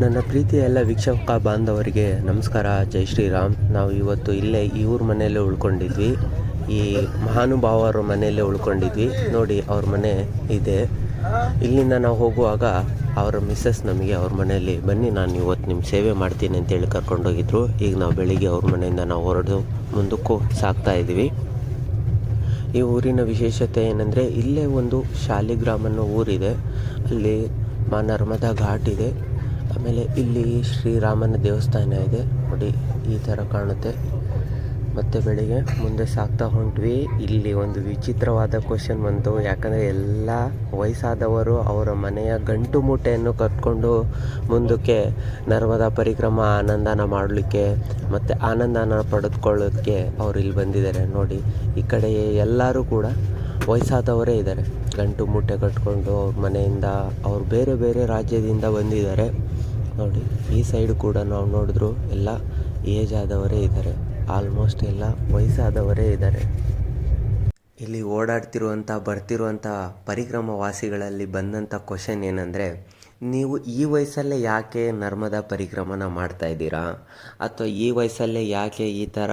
ನನ್ನ ಪ್ರೀತಿಯ ಎಲ್ಲ ವೀಕ್ಷಕ ಬಾಂಧವರಿಗೆ ನಮಸ್ಕಾರ. ಜೈ ಶ್ರೀರಾಮ್. ನಾವು ಇವತ್ತು ಇಲ್ಲೇ ಊರ ಮನೆಯಲ್ಲೇ ಉಳ್ಕೊಂಡಿದ್ವಿ. ಈ ಮಹಾನುಭಾವರ ಮನೆಯಲ್ಲೇ ಉಳ್ಕೊಂಡಿದ್ವಿ. ನೋಡಿ, ಅವ್ರ ಮನೆ ಇದೆ. ಇಲ್ಲಿಂದ ನಾವು ಹೋಗುವಾಗ ಅವರ ಮಿಸ್ಸಸ್ ನಮಗೆ ಅವ್ರ ಮನೆಯಲ್ಲಿ ಬನ್ನಿ, ನಾನು ಇವತ್ತು ನಿಮ್ಮ ಸೇವೆ ಮಾಡ್ತೀನಿ ಅಂತೇಳಿ ಕರ್ಕೊಂಡೋಗಿದ್ರು. ಈಗ ನಾವು ಬೆಳಿಗ್ಗೆ ಅವ್ರ ಮನೆಯಿಂದ ನಾವು ಹೊರಡು ಮುಂದಕ್ಕೂ ಸಾಕ್ತಾ ಇದ್ದೀವಿ. ಈ ಊರಿನ ವಿಶೇಷತೆ ಏನಂದರೆ, ಇಲ್ಲೇ ಒಂದು ಶಾಲಿಗ್ರಾಮ್ ಅನ್ನೋ ಊರಿದೆ. ಅಲ್ಲಿ ಮಾ ನರ್ಮದಾ ಘಾಟ್ ಇದೆ. ಆಮೇಲೆ ಇಲ್ಲಿ ಶ್ರೀರಾಮನ ದೇವಸ್ಥಾನ ಇದೆ. ನೋಡಿ, ಈ ಥರ ಕಾಣುತ್ತೆ. ಮತ್ತೆ ಬೆಳಿಗ್ಗೆ ಮುಂದೆ ಸಾಕ್ತಾ ಹೊಂಟ್ವಿ. ಇಲ್ಲಿ ಒಂದು ವಿಚಿತ್ರವಾದ ಕ್ವಶನ್ ಬಂತು. ಯಾಕಂದರೆ ಎಲ್ಲ ವಯಸ್ಸಾದವರು ಅವರ ಮನೆಯ ಗಂಟು ಮೂಟೆಯನ್ನು ಕಟ್ಕೊಂಡು ಮುಂದಕ್ಕೆ ನರ್ಮದಾ ಪರಿಕ್ರಮ, ಆನಂದನ ಮಾಡಲಿಕ್ಕೆ ಮತ್ತು ಆನಂದನ ಪಡೆದುಕೊಳ್ಳೋಕ್ಕೆ ಅವರು ಇಲ್ಲಿ ಬಂದಿದ್ದಾರೆ. ನೋಡಿ, ಈ ಕಡೆ ಎಲ್ಲರೂ ಕೂಡ ವಯಸ್ಸಾದವರೇ ಇದ್ದಾರೆ. ಗಂಟು ಮೂಟೆ ಕಟ್ಕೊಂಡು ಅವ್ರ ಮನೆಯಿಂದ ಅವ್ರು ಬೇರೆ ಬೇರೆ ರಾಜ್ಯದಿಂದ ಬಂದಿದ್ದಾರೆ. ನೋಡಿ, ಈ ಸೈಡ್ ಕೂಡ ನಾವು ನೋಡಿದ್ರು ಎಲ್ಲ ಏಜ್ ಆದವರೇ ಇದ್ದಾರೆ. ಆಲ್ಮೋಸ್ಟ್ ಎಲ್ಲ ವಯಸ್ಸಾದವರೇ ಇದ್ದಾರೆ. ಇಲ್ಲಿ ಓಡಾಡ್ತಿರುವಂಥ ಬರ್ತಿರುವಂಥ ಪರಿಕ್ರಮ ವಾಸಿಗಳಲ್ಲಿ ಬಂದಂಥ ಕ್ವಶನ್ ಏನಂದರೆ ನೀವು ಈ ವಯಸ್ಸಲ್ಲೇ ಯಾಕೆ ನರ್ಮದಾ ಪರಿಕ್ರಮನ ಮಾಡ್ತಾ ಇದ್ದೀರಾ? ಅಥವಾ ಈ ವಯಸ್ಸಲ್ಲೇ ಯಾಕೆ ಈ ಥರ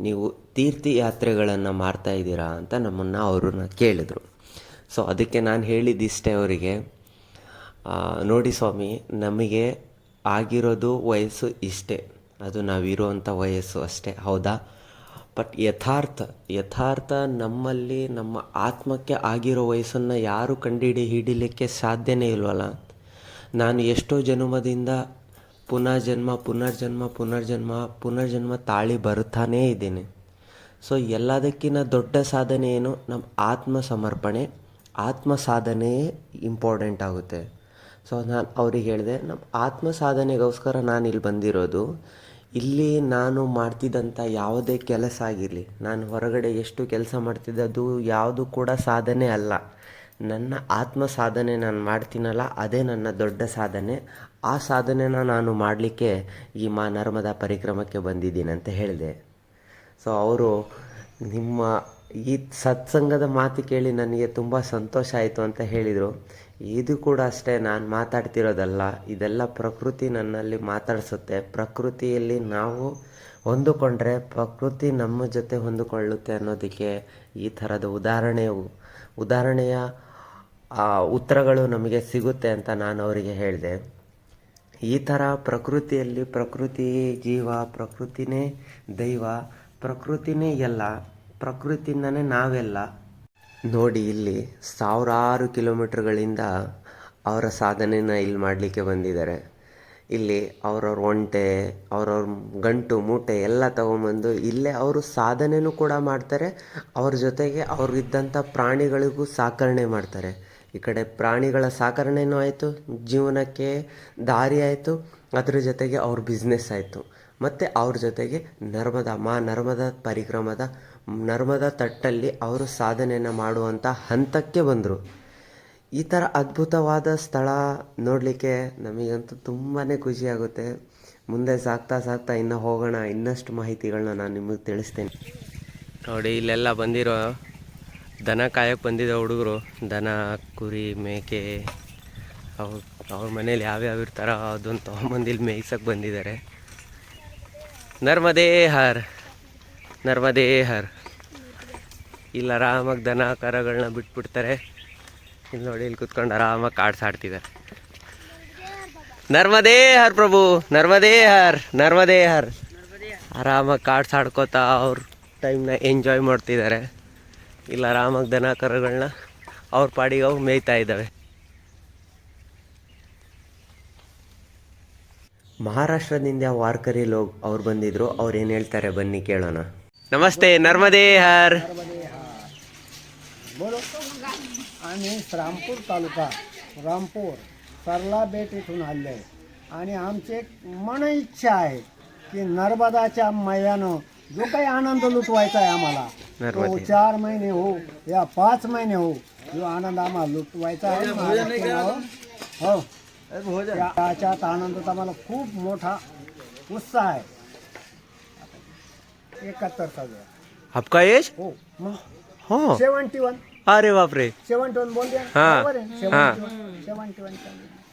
ನೀವು ತೀರ್ಥಯಾತ್ರೆಗಳನ್ನು ಮಾಡ್ತಾ ಇದ್ದೀರಾ ಅಂತ ನಮ್ಮನ್ನು ಅವ್ರನ್ನ ಕೇಳಿದರು. ಸೊ ಅದಕ್ಕೆ ನಾನು ಹೇಳಿದ್ದಿಷ್ಟೇ ಅವರಿಗೆ. ನೋಡಿ ಸ್ವಾಮಿ, ನಮಗೆ ಆಗಿರೋದು ವಯಸ್ಸು ಇಷ್ಟೇ. ಅದು ನಾವಿರುವಂಥ ವಯಸ್ಸು ಅಷ್ಟೇ, ಹೌದಾ? ಬಟ್ ಯಥಾರ್ಥ ಯಥಾರ್ಥ ನಮ್ಮಲ್ಲಿ ನಮ್ಮ ಆತ್ಮಕ್ಕೆ ಆಗಿರೋ ವಯಸ್ಸನ್ನು ಯಾರು ಕಂಡುಹಿಡಿ ಹಿಡಿಲಿಕ್ಕೆ ಸಾಧ್ಯನೇ ಇಲ್ವಲ್ಲ? ನಾನು ಎಷ್ಟೋ ಜನ್ಮದಿಂದ ಪುನರ್ಜನ್ಮ ಜನ್ಮ ಪುನರ್ಜನ್ಮ ಪುನರ್ಜನ್ಮ ಪುನರ್ಜನ್ಮ ತಾಳಿ ಬರುತ್ತಾನೇ ಇದ್ದೀನಿ. ಸೊ ಎಲ್ಲದಕ್ಕಿಂತ ದೊಡ್ಡ ಸಾಧನೆ ಏನು? ನಮ್ಮ ಆತ್ಮ ಸಮರ್ಪಣೆ ಆತ್ಮ ಸಾಧನೆ ಇಂಪಾರ್ಟೆಂಟ್ ಆಗುತ್ತೆ. ಸೊ ನಾನು ಅವ್ರಿಗೆ ಹೇಳಿದೆ ನಮ್ಮ ಆತ್ಮ ಸಾಧನೆಗೋಸ್ಕರ ನಾನು ಇಲ್ಲಿ ಬಂದಿರೋದು, ಇಲ್ಲಿ ನಾನು ಮಾಡ್ತಿದ್ದಂಥ ಯಾವುದೇ ಕೆಲಸ ಆಗಿರಲಿ, ನಾನು ಹೊರಗಡೆ ಎಷ್ಟು ಕೆಲಸ ಮಾಡ್ತಿದ್ದದ್ದು ಯಾವುದು ಕೂಡ ಸಾಧನೆ ಅಲ್ಲ. ನನ್ನ ಆತ್ಮ ಸಾಧನೆ ನಾನು ಮಾಡ್ತೀನಲ್ಲ, ಅದೇ ನನ್ನ ದೊಡ್ಡ ಸಾಧನೆ. ಆ ಸಾಧನೆನ ನಾನು ಮಾಡಲಿಕ್ಕೆ ಈ ಮಾ ನರ್ಮದಾ ಪರಿಕ್ರಮಕ್ಕೆ ಬಂದಿದ್ದೀನಿ ಅಂತ ಹೇಳಿದೆ. ಸೊ ಅವರು ನಿಮ್ಮ ಈ ಸತ್ಸಂಗದ ಮಾತು ಕೇಳಿ ನನಗೆ ತುಂಬ ಸಂತೋಷ ಆಯಿತು ಅಂತ ಹೇಳಿದರು. ಇದು ಕೂಡ ಅಷ್ಟೇ, ನಾನು ಮಾತಾಡ್ತಿರೋದಲ್ಲ, ಇದೆಲ್ಲ ಪ್ರಕೃತಿ ನನ್ನಲ್ಲಿ ಮಾತಾಡಿಸುತ್ತೆ. ಪ್ರಕೃತಿಯಲ್ಲಿ ನಾವು ಹೊಂದಿಕೊಂಡ್ರೆ ಪ್ರಕೃತಿ ನಮ್ಮ ಜೊತೆ ಹೊಂದಿಕೊಳ್ಳುತ್ತೆ ಅನ್ನೋದಕ್ಕೆ ಈ ಥರದ ಉದಾಹರಣೆಯು, ಉದಾಹರಣೆಯ ಆ, ಉತ್ತರಗಳು ನಮಗೆ ಸಿಗುತ್ತೆ ಅಂತ ನಾನು ಅವರಿಗೆ ಹೇಳಿದೆ. ಈ ಥರ ಪ್ರಕೃತಿಯಲ್ಲಿ ಪ್ರಕೃತಿ ಜೀವ ಪ್ರಕೃತಿನೇ ದೈವ ಪ್ರಕೃತಿನೇ ಎಲ್ಲ ಪ್ರಕೃತಿಯಿಂದನೇ ನಾವೆಲ್ಲ. ನೋಡಿ ಇಲ್ಲಿ ಸಾವಿರಾರು ಕಿಲೋಮೀಟ್ರ್ಗಳಿಂದ ಅವರ ಸಾಧನೆನ ಇಲ್ಲಿ ಮಾಡಲಿಕ್ಕೆ ಬಂದಿದ್ದಾರೆ. ಇಲ್ಲಿ ಅವ್ರವ್ರ ಒಂಟೆ ಅವ್ರವ್ರ ಗಂಟು ಮೂಟೆ ಎಲ್ಲ ತೊಗೊಂಬಂದು ಇಲ್ಲೇ ಅವರು ಸಾಧನೆಯೂ ಕೂಡ ಮಾಡ್ತಾರೆ. ಅವ್ರ ಜೊತೆಗೆ ಅವ್ರಿದ್ದಂಥ ಪ್ರಾಣಿಗಳಿಗೂ ಸಾಕರಣೆ ಮಾಡ್ತಾರೆ. ಈ ಕಡೆ ಪ್ರಾಣಿಗಳ ಸಾಕರಣೆಯೂ ಆಯಿತು? ಜೀವನಕ್ಕೆ ದಾರಿ ಆಯಿತು. ಅದ್ರ ಜೊತೆಗೆ ಅವ್ರ ಬಿಸ್ನೆಸ್ ಆಯಿತು. ಮತ್ತು ಅವ್ರ ಜೊತೆಗೆ ನರ್ಮದಾ, ಮಾ ನರ್ಮದಾ ಪರಿಕ್ರಮದ, ನರ್ಮದಾ ತಟ್ಟಲ್ಲಿ ಅವರು ಸಾಧನೆಯನ್ನು ಮಾಡುವಂಥ ಹಂತಕ್ಕೆ ಬಂದರು. ಈ ಥರ ಅದ್ಭುತವಾದ ಸ್ಥಳ ನೋಡಲಿಕ್ಕೆ ನಮಗಂತೂ ತುಂಬಾ ಖುಷಿಯಾಗುತ್ತೆ ಮುಂದೆ ಸಾಗ್ತಾ ಸಾಗ್ತಾ ಇನ್ನೂ ಹೋಗೋಣ. ಇನ್ನಷ್ಟು ಮಾಹಿತಿಗಳನ್ನ ನಾನು ನಿಮಗೆ ತಿಳಿಸ್ತೇನೆ. ನೋಡಿ, ಇಲ್ಲೆಲ್ಲ ಬಂದಿರೋ ದನ ಕಾಯಕ್ಕೆ ಬಂದಿದ್ದ ಹುಡುಗರು. ದನ, ಕುರಿ, ಮೇಕೆ, ಅವ್ರ ಅವ್ರ ಮನೇಲಿ ಯಾವ್ಯಾವ ಇರ್ತಾರೋ ಅದೊಂದು ತೊಗೊಂಬಂದು ಇಲ್ಲಿ ಮೇಯ್ಸಕ್ಕೆ ಬಂದಿದ್ದಾರೆ. ನರ್ಮದೇ ಹರ್ ನರ್ಮದೇ ಹರ್. ಇಲ್ಲಿ ಆರಾಮಾಗಿ ದನ ಕರಗಳನ್ನ ಬಿಟ್ಬಿಡ್ತಾರೆ. ಇಲ್ಲಿ ನೋಡಿ, ಇಲ್ಲಿ ಕುತ್ಕೊಂಡು ಆರಾಮಾಗಿ ಕಾಡ್ಸಾಡ್ತಿದ್ದಾರೆ ನರ್ಮದೇ ಹರ್ ಪ್ರಭು, ನರ್ಮದೇ ಹರ್ ನರ್ಮದೇ ಹರ್. ಆರಾಮಾಗಿ ಕಾಡ್ಸಾಡ್ಕೋತಾ ಅವ್ರ ಟೈಮ್ನ ಎಂಜಾಯ್ ಮಾಡ್ತಿದ್ದಾರೆ. ಇಲ್ಲಿ ಆರಾಮಾಗಿ ದನ ಕರುಗಳನ್ನ ಅವ್ರ ಪಾಡಿಗೆ ಅವು ಮೇಯ್ತಾ ಇದ್ದಾವೆ ಮಹಾರಾಷ್ಟ್ರದಿಂದ ವಾರ್ಕರಿ ಲೋಗ್ ಅವ್ರು ಬಂದಿದ್ರು ಅವ್ರು ಏನು ಹೇಳ್ತಾರೆ ಬನ್ನಿ ಕೇಳೋಣ ನಮಸ್ತೆ ನರ್ಮದೇ ಹರ್ बोलो आम्ही रामपूर तालुका रामपूर सरला बेट इथून आले आणि आमची एक मन इच्छा आहे की नर्मदाच्या मैयानं जो काही आनंद लुटवायचा आहे आम्हाला तो नर्मदे. चार महिने हो या पाच महिने हो जो आनंद आम्हाला लुटवायचा आहे हो. त्या- त्याच्यात आनंदाचा आम्हाला खूप मोठा उत्साह आहे. एकाहत्तर सगळं आपका एज हो. हो. Seventy one. अरे बापरे. सेवन्टी वन बोल हा. सेवन्टी वन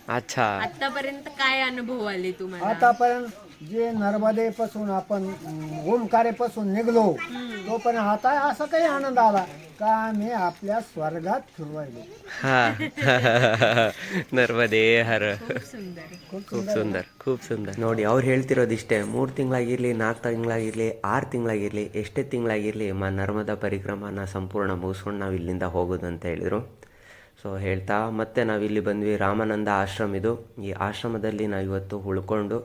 अच्छा. आतापर्यंत काय अनुभव आले तुम्हाला? आतापर्यंत जे नर्मदेपासून आपण अं, ओमकारेपासून निघलो तोपर्यंत आता असं काही आनंद आला का आम्ही आपल्या स्वर्गात फिरवायलो ಹಾ ನರ್ಮದೇ ಹರ खूप सुंदर खूप ಸುಂದರ್ खूप ಸುಂದರ್ ನೋಡಿ ಅವ್ರು ಹೇಳ್ತಿರೋದಿಷ್ಟೇ ಮೂರು ತಿಂಗಳಾಗಿರಲಿ ನಾಲ್ಕು ತಿಂಗಳಾಗಿರಲಿ ಆರು ತಿಂಗಳಾಗಿರಲಿ ಎಷ್ಟೇ ತಿಂಗಳಾಗಿರಲಿ ಮಾ ನರ್ಮದಾ ಪರಿಕ್ರಮನ ಸಂಪೂರ್ಣ ಮುಗಿಸ್ಕೊಂಡು ನಾವು ಇಲ್ಲಿಂದ ಹೋಗೋದು ಅಂತ ಹೇಳಿದರು ಸೊ ಹೇಳ್ತಾ ಮತ್ತೆ ನಾವಿಲ್ಲಿ ಬಂದ್ವಿ ರಾಮಾನಂದ ಆಶ್ರಮ ಇದು ಈ ಆಶ್ರಮದಲ್ಲಿ ನಾವು ಇವತ್ತು ಉಳ್ಕೊಂಡು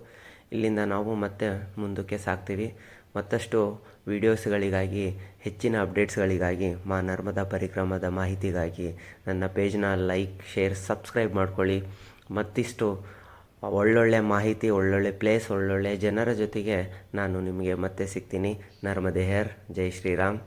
ಇಲ್ಲಿಂದ ನಾವು ಮತ್ತೆ ಮುಂದಕ್ಕೆ ಸಾಕ್ತೀವಿ ಮತ್ತಷ್ಟು ವೀಡಿಯೋಸ್ಗಳಿಗಾಗಿ, ಹೆಚ್ಚಿನ ಅಪ್ಡೇಟ್ಸ್ಗಳಿಗಾಗಿ ಮಾ ನರ್ಮದಾ ಪರಿಕ್ರಮದ ಮಾಹಿತಿಗಾಗಿ ನನ್ನ ಪೇಜ್ನ ಲೈಕ್, ಶೇರ್, ಸಬ್ಸ್ಕ್ರೈಬ್ ಮಾಡ್ಕೊಳ್ಳಿ. ಮತ್ತಿಷ್ಟು ಒಳ್ಳೊಳ್ಳೆ ಮಾಹಿತಿ, ಒಳ್ಳೊಳ್ಳೆ ಪ್ಲೇಸ್, ಒಳ್ಳೊಳ್ಳೆ ಜನರ ಜೊತೆಗೆ ನಾನು ನಿಮಗೆ ಮತ್ತೆ ಸಿಗ್ತೀನಿ. ನರ್ಮದೆಹರ್ ಜೈ ಶ್ರೀರಾಮ್.